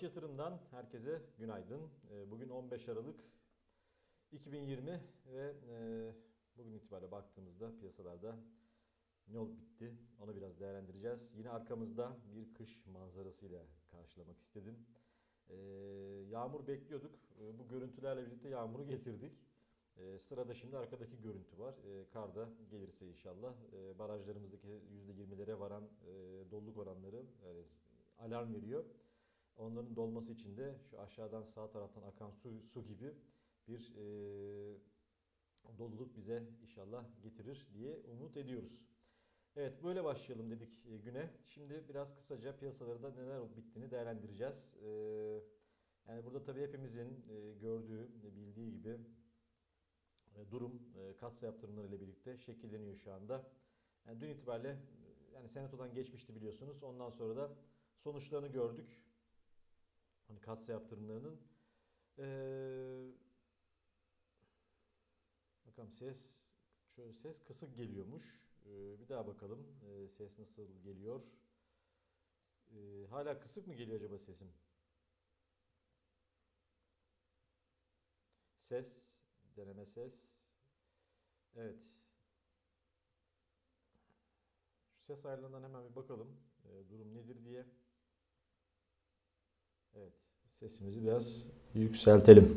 Boğaç Yatırım'dan herkese günaydın. Ee, Bugün 15 Aralık 2020 ve e, bugün itibariyle baktığımızda piyasalarda ne olup bitti onu biraz değerlendireceğiz. Yine arkamızda bir kış manzarasıyla karşılamak istedim. Ee, Yağmur bekliyorduk. Ee, Bu görüntülerle birlikte yağmuru getirdik. Sırada şimdi arkadaki görüntü var. Kar da gelirse inşallah barajlarımızdaki %20'lere varan e, doluluk oranları alarm veriyor. Onların dolması için de şu aşağıdan sağ taraftan akan su, su gibi bir e, doluluk bize inşallah getirir diye umut ediyoruz. Evet böyle başlayalım dedik e, güne. Şimdi biraz kısaca piyasalarda neler bittiğini değerlendireceğiz. E, yani burada tabii hepimizin e, gördüğü, bildiği gibi durum e, kassa yaptırımları ile birlikte şekilleniyor şu anda. Yani dün itibariyle yani senatodan geçmişti biliyorsunuz. Ondan sonra da sonuçlarını gördük. Hani kassa yaptırımlarının. Ee, bakalım ses şöyle ses kısık geliyormuş. Ee, bir daha bakalım ee, ses nasıl geliyor. Ee, hala kısık mı geliyor acaba sesim? Ses, deneme ses. Evet. Şu ses ayarlarından hemen bir bakalım. Ee, durum nedir diye. Evet, sesimizi biraz yükseltelim.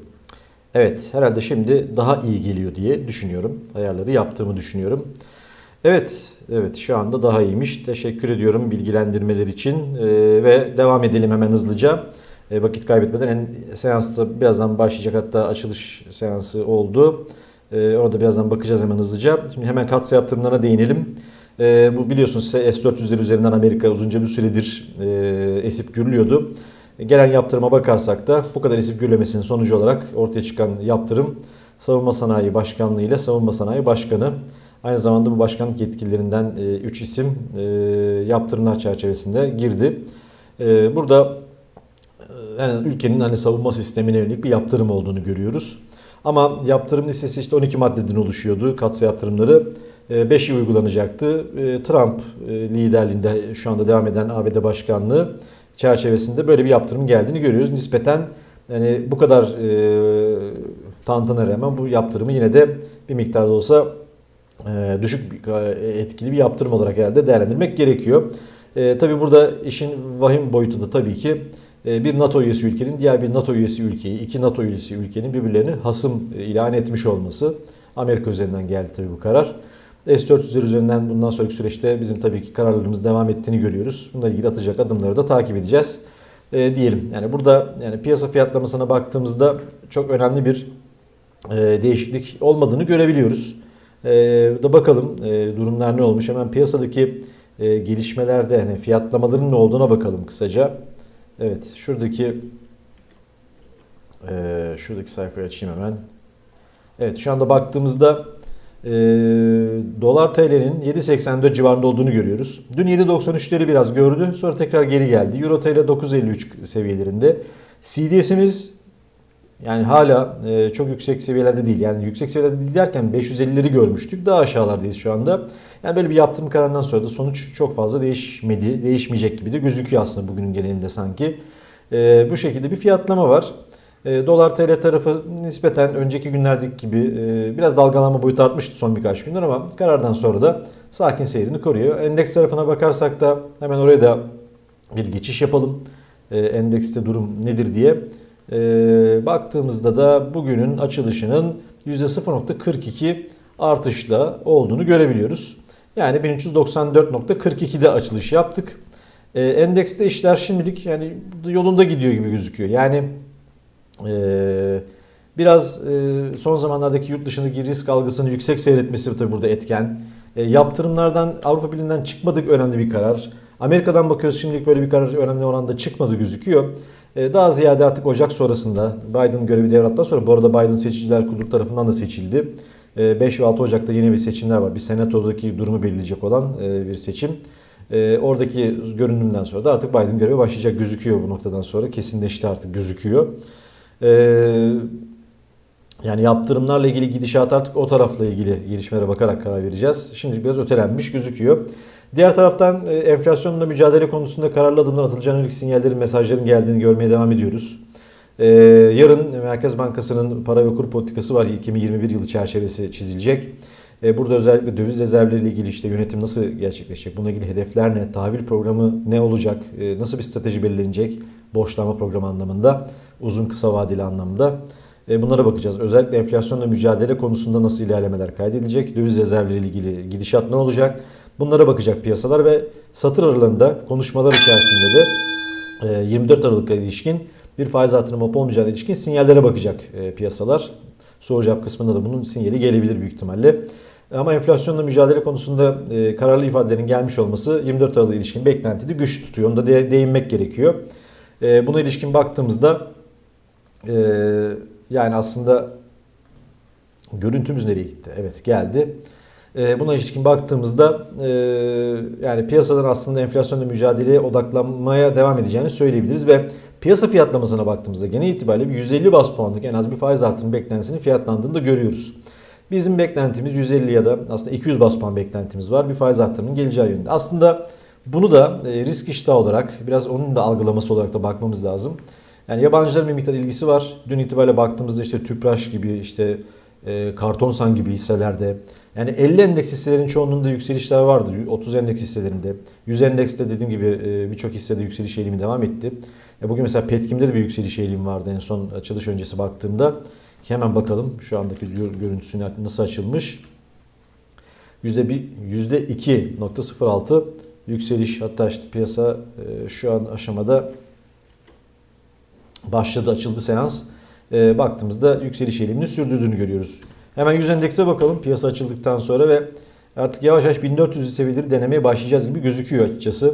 Evet, herhalde şimdi daha iyi geliyor diye düşünüyorum. Ayarları yaptığımı düşünüyorum. Evet, evet şu anda daha iyiymiş. Teşekkür ediyorum bilgilendirmeler için Ee, ve devam edelim hemen hızlıca. Ee, vakit kaybetmeden en seansta birazdan başlayacak hatta açılış seansı oldu. Ee, ona da birazdan bakacağız hemen hızlıca. Şimdi hemen katsa yaptırımlarına değinelim. Ee, bu biliyorsunuz S-400'ler üzerinden Amerika uzunca bir süredir e, esip gürlüyordu. Gelen yaptırıma bakarsak da bu kadar esip gürlemesinin sonucu olarak ortaya çıkan yaptırım Savunma Sanayi Başkanlığı ile Savunma Sanayi Başkanı. Aynı zamanda bu başkanlık yetkililerinden 3 isim e, yaptırımlar çerçevesinde girdi. E, burada e, yani ülkenin hani savunma sistemine yönelik bir yaptırım olduğunu görüyoruz. Ama yaptırım listesi işte 12 maddeden oluşuyordu katsa yaptırımları. 5'i uygulanacaktı. E, Trump e, liderliğinde şu anda devam eden ABD Başkanlığı çerçevesinde böyle bir yaptırım geldiğini görüyoruz. Nispeten yani bu kadar e, tantana rağmen bu yaptırımı yine de bir miktarda olsa e, düşük e, etkili bir yaptırım olarak herhalde değerlendirmek gerekiyor. E, tabii burada işin vahim boyutu da tabii ki e, bir NATO üyesi ülkenin diğer bir NATO üyesi ülkeyi, iki NATO üyesi ülkenin birbirlerini hasım e, ilan etmiş olması. Amerika üzerinden geldi tabii bu karar. S-400'ler üzerinden bundan sonraki süreçte bizim tabii ki kararlarımız devam ettiğini görüyoruz. Bununla ilgili atacak adımları da takip edeceğiz e, diyelim. Yani burada yani piyasa fiyatlamasına baktığımızda çok önemli bir e, değişiklik olmadığını görebiliyoruz. E, da bakalım e, durumlar ne olmuş. Hemen piyasadaki e, gelişmelerde hani fiyatlamaların ne olduğuna bakalım kısaca. Evet şuradaki e, şuradaki sayfayı açayım hemen. Evet şu anda baktığımızda e, dolar TL'nin 7.84 civarında olduğunu görüyoruz. Dün 7.93'leri biraz gördü. Sonra tekrar geri geldi. Euro TL 9.53 seviyelerinde. CDS'imiz yani hala e, çok yüksek seviyelerde değil. Yani yüksek seviyelerde değil derken 550'leri görmüştük. Daha aşağılardayız şu anda. Yani böyle bir yaptırım kararından sonra da sonuç çok fazla değişmedi. Değişmeyecek gibi de gözüküyor aslında bugünün genelinde sanki. E, bu şekilde bir fiyatlama var. E, Dolar TL tarafı nispeten önceki günlerdeki gibi e, biraz dalgalanma boyutu artmıştı son birkaç gündür ama karardan sonra da sakin seyrini koruyor. Endeks tarafına bakarsak da hemen oraya da bir geçiş yapalım. E, Endekste durum nedir diye. E, Baktığımızda da bugünün açılışının %0.42 artışla olduğunu görebiliyoruz. Yani 1394.42'de açılış yaptık. Endekste işler şimdilik yani yolunda gidiyor gibi gözüküyor. Yani ee, biraz e, son zamanlardaki yurt dışındaki risk algısını yüksek seyretmesi tabii burada etken. E, yaptırımlardan Avrupa Birliği'nden çıkmadık önemli bir karar. Amerika'dan bakıyoruz şimdilik böyle bir karar önemli oranda çıkmadı gözüküyor. E, daha ziyade artık Ocak sonrasında Biden görevi devrattan sonra bu arada Biden seçiciler kurulu tarafından da seçildi. E, 5 ve 6 Ocak'ta yeni bir seçimler var. Bir senatodaki durumu belirleyecek olan bir seçim. Oradaki görünümden sonra da artık Biden görevi başlayacak gözüküyor bu noktadan sonra. Kesinleşti artık gözüküyor. Ee, Yani yaptırımlarla ilgili gidişat artık o tarafla ilgili gelişmelere bakarak karar vereceğiz. Şimdi biraz ötelenmiş gözüküyor. Diğer taraftan e, enflasyonla mücadele konusunda kararlı adımlar atılacağını ilk sinyallerin, mesajların geldiğini görmeye devam ediyoruz. Ee, yarın Merkez Bankası'nın para ve kur politikası var. 2021 yılı çerçevesi çizilecek. Ee, burada özellikle döviz rezervleriyle ilgili işte yönetim nasıl gerçekleşecek? Bununla ilgili hedefler ne? Tahvil programı ne olacak? Nasıl bir strateji belirlenecek? Borçlanma programı anlamında, uzun kısa vadeli anlamda. Ee, bunlara bakacağız. Özellikle enflasyonla mücadele konusunda nasıl ilerlemeler kaydedilecek? Döviz rezervleriyle ilgili gidişat ne olacak? Bunlara bakacak piyasalar ve satır aralarında konuşmalar içerisinde de e, 24 Aralık'a ilişkin bir faiz artırımı olup olmayacağına ilişkin sinyallere bakacak e, piyasalar. Soru cevap kısmında da bunun sinyali gelebilir büyük ihtimalle. Ama enflasyonla mücadele konusunda e, kararlı ifadelerin gelmiş olması 24 Aralık'a ilişkin beklentide güç tutuyor. Onu da de, değinmek gerekiyor. E, buna ilişkin baktığımızda e, yani aslında görüntümüz nereye gitti? Evet geldi. E, buna ilişkin baktığımızda e, yani piyasadan aslında enflasyonla mücadeleye odaklanmaya devam edeceğini söyleyebiliriz ve piyasa fiyatlamasına baktığımızda genel itibariyle bir 150 bas puanlık en az bir faiz artırım beklentisinin fiyatlandığını da görüyoruz. Bizim beklentimiz 150 ya da aslında 200 bas puan beklentimiz var bir faiz artırımının geleceği yönünde. Aslında bunu da e, risk iştahı olarak biraz onun da algılaması olarak da bakmamız lazım. Yani yabancıların bir miktar ilgisi var. Dün itibariyle baktığımızda işte Tüpraş gibi işte e, Kartonsan gibi hisselerde yani 50 endeks hisselerin çoğunluğunda yükselişler vardı. 30 endeks hisselerinde. 100 endekste dediğim gibi e, birçok hissede yükseliş eğilimi devam etti. E, bugün mesela Petkim'de de bir yükseliş eğilimi vardı en son açılış öncesi baktığımda. Hemen bakalım şu andaki görüntüsünü nasıl açılmış. %2.06 yükseliş hatta işte piyasa e, şu an aşamada başladı açıldı seans. E, baktığımızda yükseliş eğilimini sürdürdüğünü görüyoruz. Hemen 100 endekse bakalım piyasa açıldıktan sonra ve artık yavaş yavaş 1400 seviyeleri denemeye başlayacağız gibi gözüküyor açıkçası.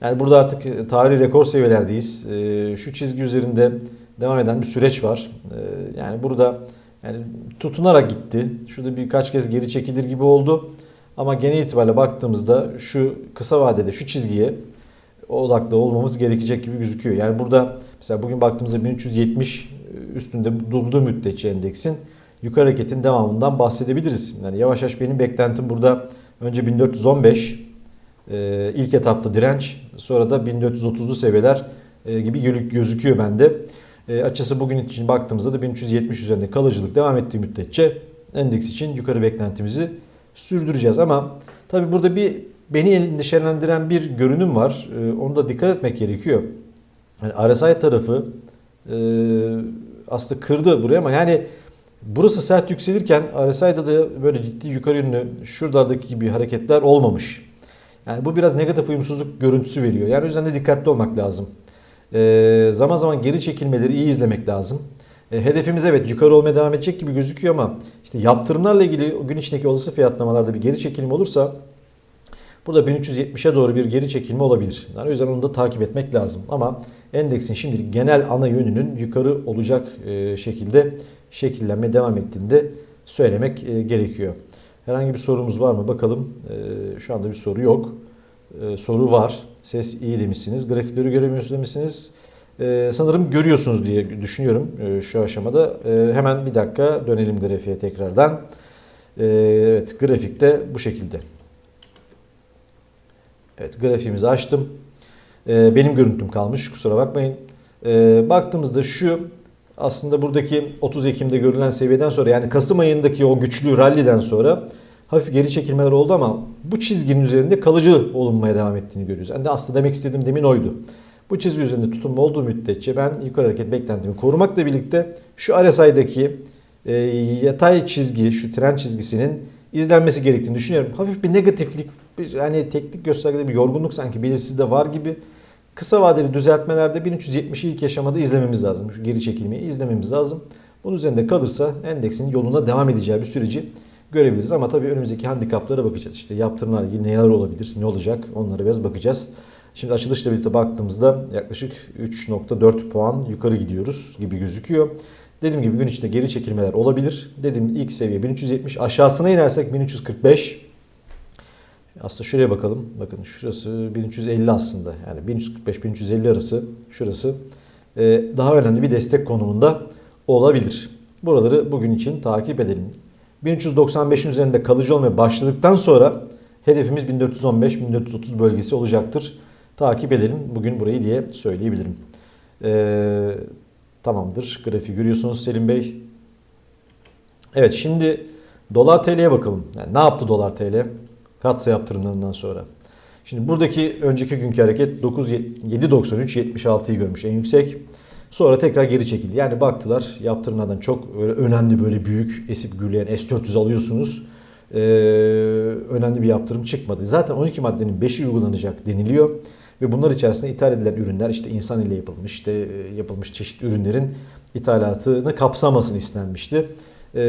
Yani burada artık e, tarihi rekor seviyelerdeyiz. Şu çizgi üzerinde devam eden bir süreç var. Yani burada yani tutunarak gitti. Şurada birkaç kez geri çekilir gibi oldu. Ama genel itibariyle baktığımızda şu kısa vadede şu çizgiye odaklı olmamız gerekecek gibi gözüküyor. Yani burada mesela bugün baktığımızda 1370 üstünde durduğu müddetçe endeksin yukarı hareketin devamından bahsedebiliriz. Yani yavaş yavaş benim beklentim burada önce 1415 e, ilk etapta direnç sonra da 1430'lu seviyeler e, gibi gözüküyor bende. E, açısı bugün için baktığımızda da 1370 üzerinde kalıcılık devam ettiği müddetçe endeks için yukarı beklentimizi sürdüreceğiz. Ama tabi burada bir beni endişelendiren bir görünüm var. Onu da dikkat etmek gerekiyor. Yani RSI tarafı aslında kırdı buraya ama yani Burası sert yükselirken RSI'da da böyle ciddi yukarı yönlü şuradaki gibi hareketler olmamış. Yani bu biraz negatif uyumsuzluk görüntüsü veriyor. Yani o yüzden de dikkatli olmak lazım. Ee, zaman zaman geri çekilmeleri iyi izlemek lazım. E, hedefimiz evet yukarı olmaya devam edecek gibi gözüküyor ama işte yaptırımlarla ilgili gün içindeki olası fiyatlamalarda bir geri çekilme olursa burada 1370'e doğru bir geri çekilme olabilir. Yani o yüzden onu da takip etmek lazım. Ama endeksin şimdilik genel ana yönünün yukarı olacak e, şekilde şekillenmeye devam ettiğinde söylemek e, gerekiyor. Herhangi bir sorumuz var mı? Bakalım. Şu anda bir soru yok. Soru var. Ses iyi demişsiniz. Grafikleri göremiyorsunuz demişsiniz. Sanırım görüyorsunuz diye düşünüyorum şu aşamada. Hemen bir dakika dönelim grafiğe tekrardan. Evet grafikte bu şekilde. Evet grafiğimizi açtım. Benim görüntüm kalmış kusura bakmayın. Baktığımızda şu aslında buradaki 30 Ekim'de görülen seviyeden sonra yani Kasım ayındaki o güçlü ralliden sonra hafif geri çekilmeler oldu ama bu çizginin üzerinde kalıcı olunmaya devam ettiğini görüyoruz. Yani aslında demek istediğim demin oydu. Bu çizgi üzerinde tutunma olduğu müddetçe ben yukarı hareket beklentimi korumakla birlikte şu RSI'daki e, yatay çizgi, şu tren çizgisinin izlenmesi gerektiğini düşünüyorum. Hafif bir negatiflik, bir hani teknik göstergede bir yorgunluk sanki belirsiz de var gibi. Kısa vadeli düzeltmelerde 1370'i ilk yaşamada izlememiz lazım. Şu geri çekilmeyi izlememiz lazım. Bunun üzerinde kalırsa endeksin yoluna devam edeceği bir süreci görebiliriz. Ama tabii önümüzdeki handikaplara bakacağız. İşte yaptırımlarla ilgili neler olabilir, ne olacak onlara biraz bakacağız. Şimdi açılışla birlikte baktığımızda yaklaşık 3.4 puan yukarı gidiyoruz gibi gözüküyor. Dediğim gibi gün içinde geri çekilmeler olabilir. Dediğim ilk seviye 1370 aşağısına inersek 1345 aslında şuraya bakalım. Bakın şurası 1350 aslında. Yani 1345-1350 arası şurası. Ee, daha önemli bir destek konumunda olabilir. Buraları bugün için takip edelim. 1395'in üzerinde kalıcı olmaya başladıktan sonra hedefimiz 1415-1430 bölgesi olacaktır. Takip edelim bugün burayı diye söyleyebilirim. Ee, tamamdır. Grafiği görüyorsunuz Selim Bey. Evet şimdi dolar TL'ye bakalım. Yani ne yaptı dolar TL? Katsa yaptırımlarından sonra. Şimdi buradaki önceki günkü hareket 9 7.93 76'yı görmüş en yüksek. Sonra tekrar geri çekildi. Yani baktılar yaptırımlardan çok önemli böyle büyük esip gürleyen S400 alıyorsunuz. Ee, önemli bir yaptırım çıkmadı. Zaten 12 maddenin 5'i uygulanacak deniliyor. Ve bunlar içerisinde ithal edilen ürünler işte insan ile yapılmış, işte e, yapılmış çeşitli ürünlerin ithalatını kapsamasını istenmişti. Ee,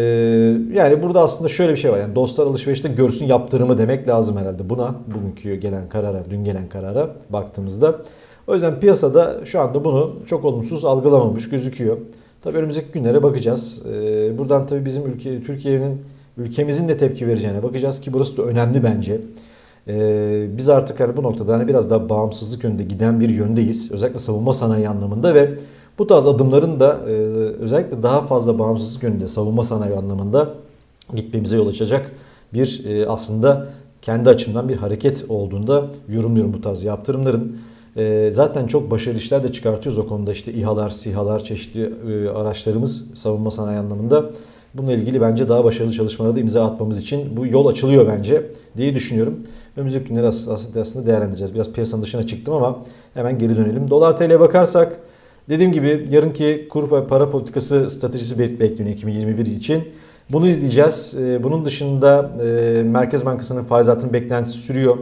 yani burada aslında şöyle bir şey var. Yani dostlar alışverişte görsün yaptırımı demek lazım herhalde buna. Bugünkü gelen karara, dün gelen karara baktığımızda. O yüzden piyasada şu anda bunu çok olumsuz algılamamış gözüküyor. Tabii önümüzdeki günlere bakacağız. Ee, buradan tabii bizim ülke, Türkiye'nin ülkemizin de tepki vereceğine bakacağız ki burası da önemli bence. Ee, biz artık hani bu noktada hani biraz daha bağımsızlık yönünde giden bir yöndeyiz. Özellikle savunma sanayi anlamında ve bu tarz adımların da e, özellikle daha fazla bağımsızlık yönünde savunma sanayi anlamında gitmemize yol açacak bir e, aslında kendi açımdan bir hareket olduğunda yorumluyorum bu tarz yaptırımların. E, zaten çok başarılı işler de çıkartıyoruz o konuda işte İHA'lar, SİHA'lar, çeşitli araçlarımız savunma sanayi anlamında. Bununla ilgili bence daha başarılı çalışmalara da imza atmamız için bu yol açılıyor bence diye düşünüyorum. Önümüzdeki günleri aslında, değerlendireceğiz. Biraz piyasanın dışına çıktım ama hemen geri dönelim. Dolar TL'ye bakarsak dediğim gibi yarınki kur ve para politikası stratejisi bekleniyor 2021 için. Bunu izleyeceğiz. Bunun dışında Merkez Bankası'nın faiz artırım beklentisi sürüyor.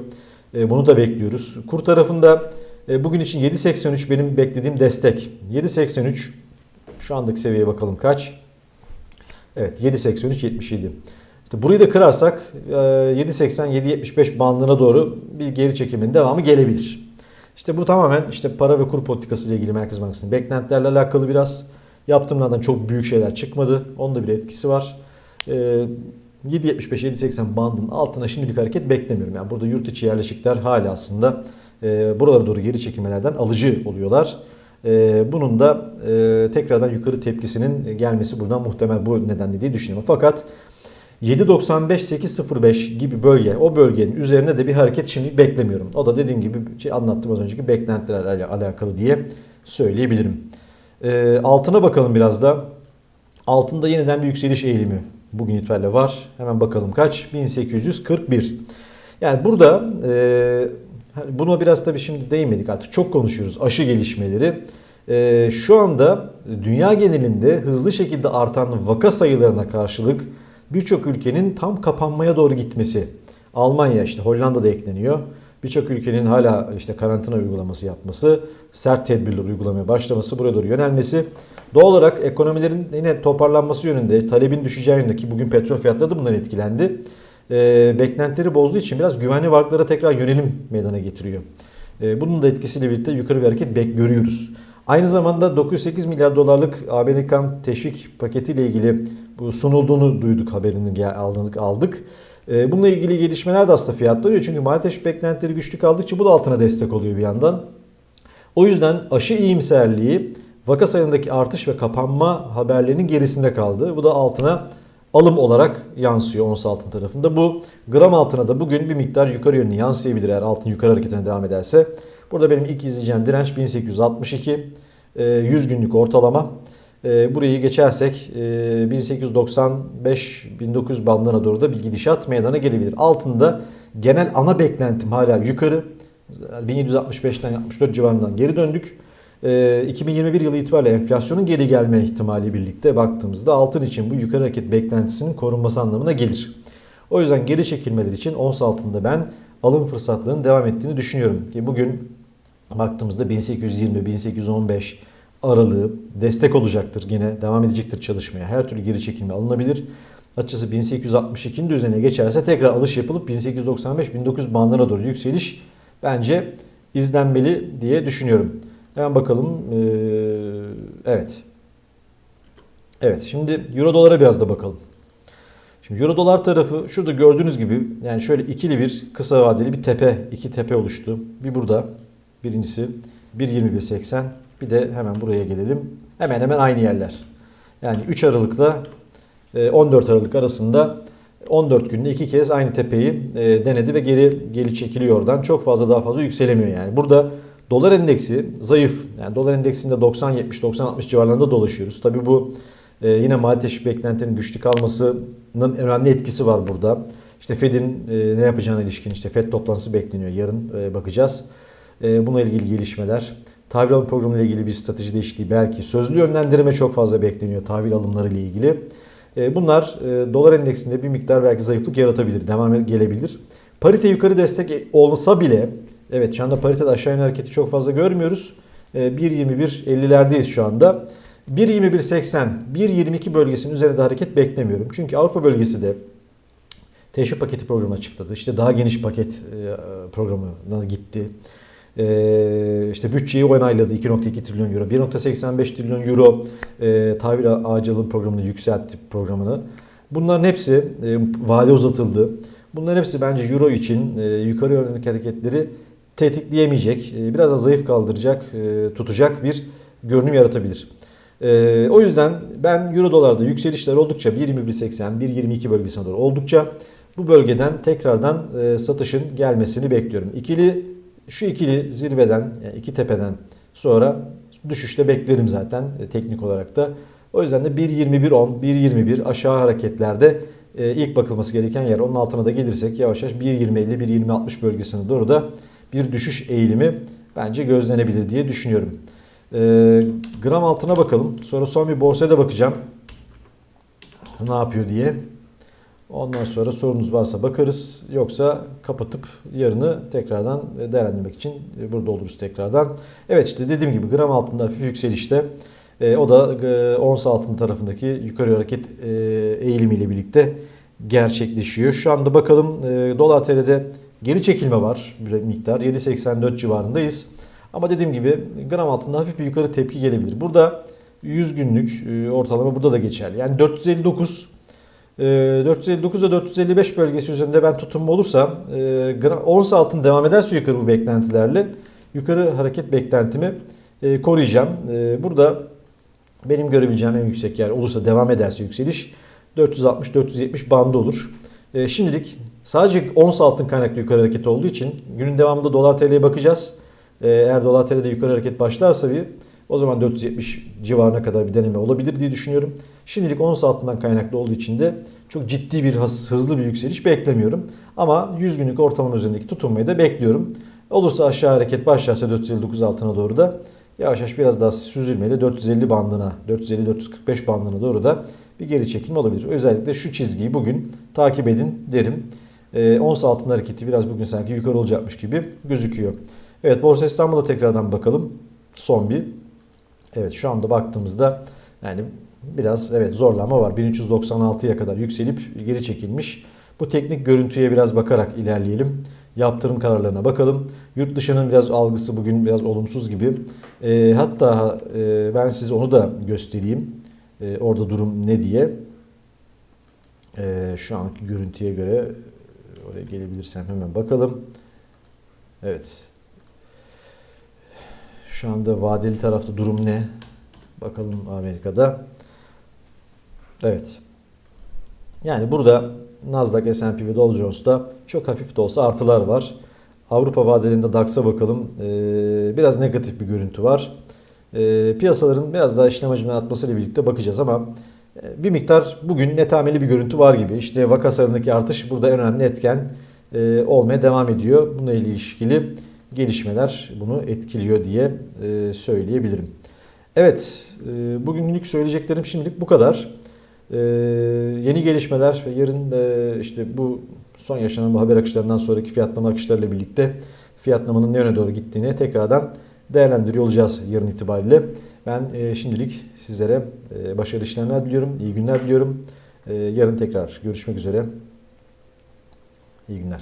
Bunu da bekliyoruz. Kur tarafında bugün için 7.83 benim beklediğim destek. 7.83 şu andaki seviyeye bakalım kaç? Evet 7.83 77. İşte burayı da kırarsak 7.80-7.75 bandına doğru bir geri çekimin devamı gelebilir. İşte bu tamamen işte para ve kur politikası ile ilgili Merkez Bankası'nın beklentilerle alakalı biraz. Yaptığımlardan çok büyük şeyler çıkmadı. Onun da bir etkisi var. 7.75-7.80 bandının altına şimdilik hareket beklemiyorum. Yani burada yurt içi yerleşikler hala aslında buralara doğru geri çekilmelerden alıcı oluyorlar. Bunun da tekrardan yukarı tepkisinin gelmesi buradan muhtemel bu nedenle diye düşünüyorum. Fakat 7.95-8.05 gibi bölge, o bölgenin üzerinde de bir hareket şimdi beklemiyorum. O da dediğim gibi şey anlattım az önceki beklentilerle alakalı diye söyleyebilirim. E, altına bakalım biraz da. Altında yeniden bir yükseliş eğilimi bugün itibariyle var. Hemen bakalım kaç? 1841. Yani burada e, buna biraz tabii şimdi değinmedik artık. Çok konuşuyoruz aşı gelişmeleri. E, şu anda dünya genelinde hızlı şekilde artan vaka sayılarına karşılık birçok ülkenin tam kapanmaya doğru gitmesi. Almanya işte Hollanda da ekleniyor. Birçok ülkenin hala işte karantina uygulaması yapması, sert tedbirler uygulamaya başlaması, buraya doğru yönelmesi. Doğal olarak ekonomilerin yine toparlanması yönünde, talebin düşeceği yönünde ki bugün petrol fiyatları da bundan etkilendi. E, beklentileri bozduğu için biraz güvenli varlıklara tekrar yönelim meydana getiriyor. E, bunun da etkisiyle birlikte yukarı bir hareket bek görüyoruz. Aynı zamanda 908 milyar dolarlık Amerikan teşvik paketiyle ilgili bu sunulduğunu duyduk haberini aldık. aldık. Bununla ilgili gelişmeler de aslında fiyatlanıyor. Çünkü mali teşvik beklentileri güçlü kaldıkça bu da altına destek oluyor bir yandan. O yüzden aşı iyimserliği vaka sayındaki artış ve kapanma haberlerinin gerisinde kaldı. Bu da altına alım olarak yansıyor ons altın tarafında. Bu gram altına da bugün bir miktar yukarı yönlü yansıyabilir eğer altın yukarı hareketine devam ederse. Burada benim ilk izleyeceğim direnç 1862. 100 günlük ortalama. Burayı geçersek 1895-1900 bandına doğru da bir gidişat meydana gelebilir. Altında genel ana beklentim hala yukarı. 1765'ten 64 civarından geri döndük. 2021 yılı itibariyle enflasyonun geri gelme ihtimali birlikte baktığımızda altın için bu yukarı hareket beklentisinin korunması anlamına gelir. O yüzden geri çekilmeler için ons altında ben alım fırsatlarının devam ettiğini düşünüyorum. Ki bugün baktığımızda 1820-1815 aralığı destek olacaktır. Yine devam edecektir çalışmaya. Her türlü geri çekilme alınabilir. Açısı 1862'nin de üzerine geçerse tekrar alış yapılıp 1895-1900 bandına doğru yükseliş bence izlenmeli diye düşünüyorum. Hemen bakalım. Ee, evet. Evet şimdi euro dolara biraz da bakalım. Şimdi euro dolar tarafı şurada gördüğünüz gibi yani şöyle ikili bir kısa vadeli bir tepe, iki tepe oluştu. Bir burada birincisi 1.21.80 bir de hemen buraya gelelim. Hemen hemen aynı yerler. Yani 3 Aralık'la e, 14 Aralık arasında 14 günde iki kez aynı tepeyi denedi ve geri geri çekiliyor oradan. Çok fazla daha fazla yükselemiyor yani. Burada dolar endeksi zayıf. Yani dolar endeksinde 90-70-90-60 civarlarında dolaşıyoruz. Tabii bu e, yine mali teşvik beklentilerinin güçlü kalmasının önemli etkisi var burada. İşte Fed'in e, ne yapacağına ilişkin işte Fed toplantısı bekleniyor. Yarın e, bakacağız. E, buna ilgili gelişmeler. Tahvil alım programı ile ilgili bir strateji değişikliği belki. Sözlü yönlendirme çok fazla bekleniyor tahvil alımları ile ilgili. E, bunlar e, dolar endeksinde bir miktar belki zayıflık yaratabilir, devam gelebilir. Parite yukarı destek olsa bile, evet şu anda paritede aşağı yönlü hareketi çok fazla görmüyoruz. E, 1.21.50'lerdeyiz şu anda. 1.21.80, 1.22 bölgesinin üzerinde hareket beklemiyorum. Çünkü Avrupa bölgesi de teşvik paketi programı açıkladı. İşte daha geniş paket e, programına gitti. Ee, işte bütçeyi onayladı 2.2 trilyon euro. 1.85 trilyon euro e, tahvil ağacılığın programını yükseltti programını. Bunların hepsi e, vade uzatıldı. Bunların hepsi bence euro için yukarı yönelik hareketleri tetikleyemeyecek, e, biraz da zayıf kaldıracak, e, tutacak bir görünüm yaratabilir. E, o yüzden ben euro dolarda yükselişler oldukça 1.21.80, 1.22 bölgesine doğru oldukça bu bölgeden tekrardan satışın gelmesini bekliyorum. İkili şu ikili zirveden, yani iki tepeden sonra düşüşte beklerim zaten teknik olarak da. O yüzden de 1.21.10, 1.21 aşağı hareketlerde ilk bakılması gereken yer. Onun altına da gelirsek yavaş yavaş 1.20.50, 1.20.60 bölgesine doğru da bir düşüş eğilimi bence gözlenebilir diye düşünüyorum. E, gram altına bakalım. Sonra son bir borsaya da bakacağım. Ne yapıyor diye. Ondan sonra sorunuz varsa bakarız. Yoksa kapatıp yarını tekrardan değerlendirmek için burada oluruz tekrardan. Evet işte dediğim gibi gram altında hafif yükselişte. E, o da e, ons altın tarafındaki yukarı hareket e, eğilimiyle birlikte gerçekleşiyor. Şu anda bakalım e, dolar TL'de geri çekilme var bir miktar. 7.84 civarındayız. Ama dediğim gibi gram altında hafif bir yukarı tepki gelebilir. Burada 100 günlük e, ortalama burada da geçerli. Yani 459 459 ve 455 bölgesi üzerinde ben tutumlu olursam e, ons altın devam ederse yukarı bu beklentilerle yukarı hareket beklentimi e, koruyacağım. E, burada benim görebileceğim en yüksek yer olursa devam ederse yükseliş 460-470 bandı olur. Şimdilik sadece ons altın kaynaklı yukarı hareket olduğu için günün devamında dolar TL'ye bakacağız. Eğer dolar TL'de yukarı hareket başlarsa bir o zaman 470 civarına kadar bir deneme olabilir diye düşünüyorum. Şimdilik ons altından kaynaklı olduğu için de çok ciddi bir hızlı bir yükseliş beklemiyorum. Ama 100 günlük ortalama üzerindeki tutunmayı da bekliyorum. Olursa aşağı hareket başlarsa 459 altına doğru da yavaş yavaş biraz daha süzülmeyle 450 bandına, 450-445 bandına doğru da bir geri çekilme olabilir. Özellikle şu çizgiyi bugün takip edin derim. E, ons altın hareketi biraz bugün sanki yukarı olacakmış gibi gözüküyor. Evet Borsa İstanbul'a tekrardan bakalım. Son bir Evet şu anda baktığımızda yani biraz evet zorlama var. 1396'ya kadar yükselip geri çekilmiş. Bu teknik görüntüye biraz bakarak ilerleyelim. Yaptırım kararlarına bakalım. Yurt dışının biraz algısı bugün biraz olumsuz gibi. E, hatta e, ben size onu da göstereyim. E, orada durum ne diye. E, şu anki görüntüye göre oraya gelebilirsem hemen bakalım. Evet şu anda vadeli tarafta durum ne? Bakalım Amerika'da. Evet. Yani burada Nasdaq, S&P ve Dow Jones'ta çok hafif de olsa artılar var. Avrupa vadelerinde DAX'a bakalım. Ee, biraz negatif bir görüntü var. Ee, piyasaların biraz daha işlem hacmini artmasıyla birlikte bakacağız ama bir miktar bugün netameli bir görüntü var gibi. İşte vaka sayılarındaki artış burada en önemli etken e, olmaya devam ediyor. Bununla ilişkili gelişmeler bunu etkiliyor diye e, söyleyebilirim. Evet, e, bugünlük söyleyeceklerim şimdilik bu kadar. Yeni gelişmeler ve yarın işte bu son yaşanan bu haber akışlarından sonraki fiyatlama akışlarıyla birlikte fiyatlamanın ne yöne doğru gittiğini tekrardan değerlendiriyor olacağız yarın itibariyle. Ben e, şimdilik sizlere e, başarılı işlemler diliyorum. İyi günler diliyorum. E, yarın tekrar görüşmek üzere. İyi günler.